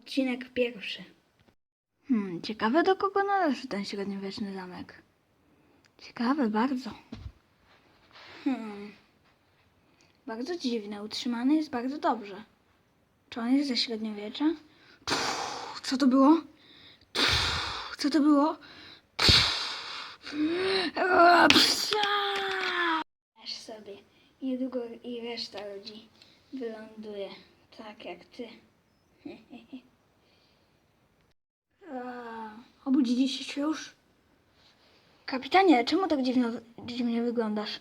Odcinek pierwszy. Hmm, ciekawe do kogo należy ten średniowieczny zamek. Ciekawe bardzo. Hmm. Bardzo dziwne, utrzymany jest bardzo dobrze. Czy on jest ze średniowiecza? Pff, Co to było? Pff, Co to było? Aż sobie. Niedługo i reszta ludzi wyląduje tak jak ty. Obudziliście się już? Kapitanie, czemu tak dziwno, dziwnie wyglądasz?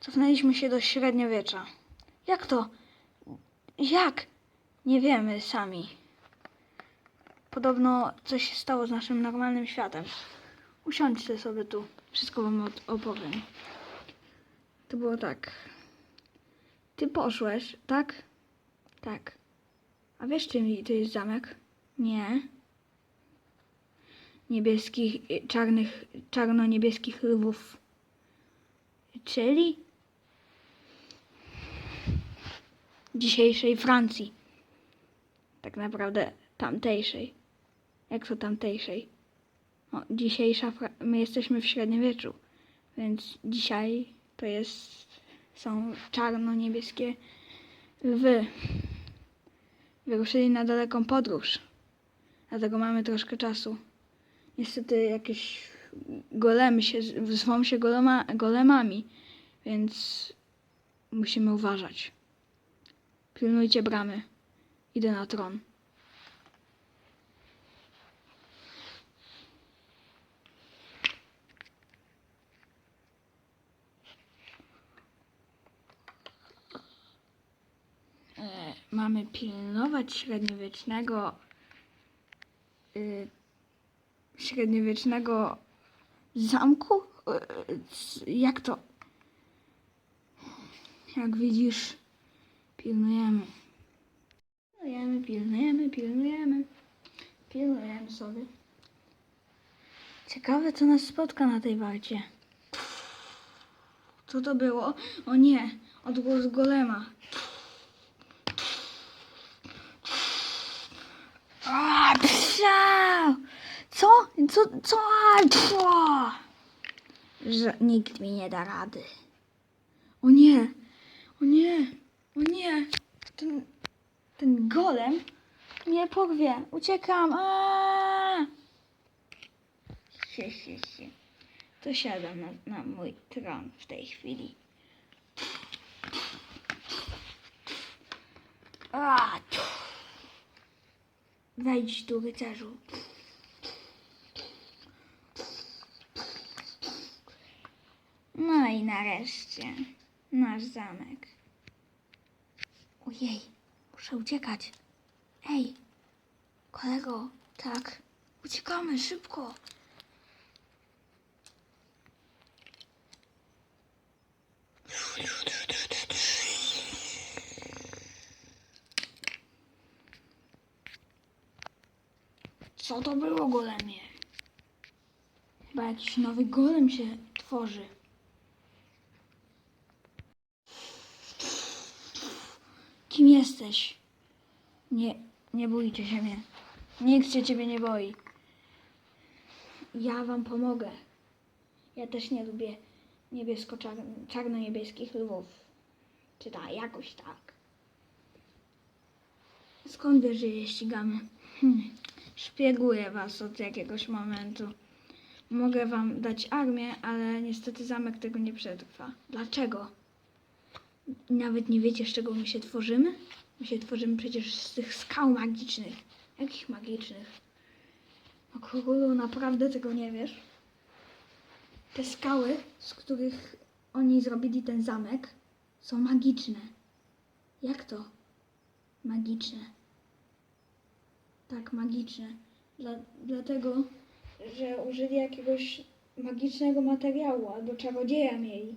Cofnęliśmy się do średniowiecza. Jak to? Jak? Nie wiemy sami. Podobno coś się stało z naszym normalnym światem. Usiądźcie sobie tu. Wszystko wam opowiem. To było tak. Ty poszłeś, tak? Tak. A wiesz, czym to jest zamek? Nie. Niebieskich, y, czarnych, czarno-niebieskich lwów. Czyli dzisiejszej Francji. Tak naprawdę tamtejszej. Jak to tamtejszej? O, dzisiejsza, Fra- my jesteśmy w średniowieczu, więc dzisiaj to jest, są czarno-niebieskie lwy. Wyruszyli na daleką podróż, dlatego mamy troszkę czasu. Niestety jakieś golemy się, zwą się golema, golemami, więc musimy uważać. Pilnujcie bramy. Idę na tron. Mamy pilnować średniowiecznego y, średniowiecznego zamku? Y, c- Jak to? Jak widzisz, pilnujemy. Pilnujemy, pilnujemy, pilnujemy. Pilnujemy sobie. Ciekawe, co nas spotka na tej warcie. Co to było? O nie, odgłos golema. Co? Co? Co? Pua! Że nikt mi nie da rady. O nie! O nie! O nie! Ten, ten golem mnie porwie. Uciekam! A! Sie, sie, sie. To siadam na, na mój tron w tej chwili. A. Wejdź tu, rycerzu. No i nareszcie nasz zamek. Ojej, muszę uciekać. Ej, kolego, tak, uciekamy szybko. Co to było, golemie? Chyba jakiś nowy golem się tworzy. Kim jesteś? Nie, nie bójcie się mnie. Nikt się ciebie nie boi. Ja wam pomogę. Ja też nie lubię niebiesko-czarno-niebieskich lwów. Czy tak, jakoś tak. Skąd wiesz, że je ścigamy? Hmm. Szpieguję was od jakiegoś momentu. Mogę wam dać armię, ale niestety zamek tego nie przetrwa. Dlaczego? Nawet nie wiecie, z czego my się tworzymy? My się tworzymy przecież z tych skał magicznych. Jakich magicznych? No królu, naprawdę tego nie wiesz? Te skały, z których oni zrobili ten zamek, są magiczne. Jak to? Magiczne. Tak, magiczne. Dla, dlatego, że użyli jakiegoś magicznego materiału albo czarodzieja mieli.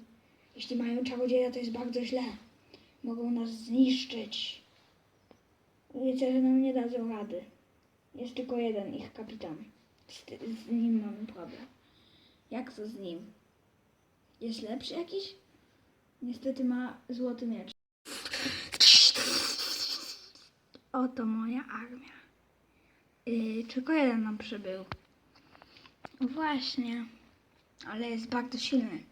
Jeśli mają czarodzieja, to jest bardzo źle. Mogą nas zniszczyć. Rycerze nam nie dadzą rady. Jest tylko jeden ich kapitan. Z, z nim mamy problem. Jak to z nim? Jest lepszy jakiś? Niestety ma złoty miecz. Oto moja armia. Yy, tylko jeden nam przybył. Właśnie. Ale jest bardzo silny.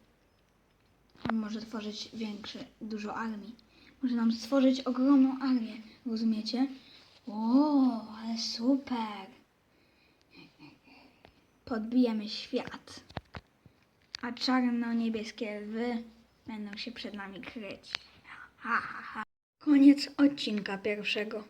On może tworzyć większy, dużo armii. Może nam stworzyć ogromną armię. Rozumiecie? O, ale super. Podbijemy świat. A czarno-niebieskie lwy będą się przed nami kryć. Ha, ha, ha. Koniec odcinka pierwszego.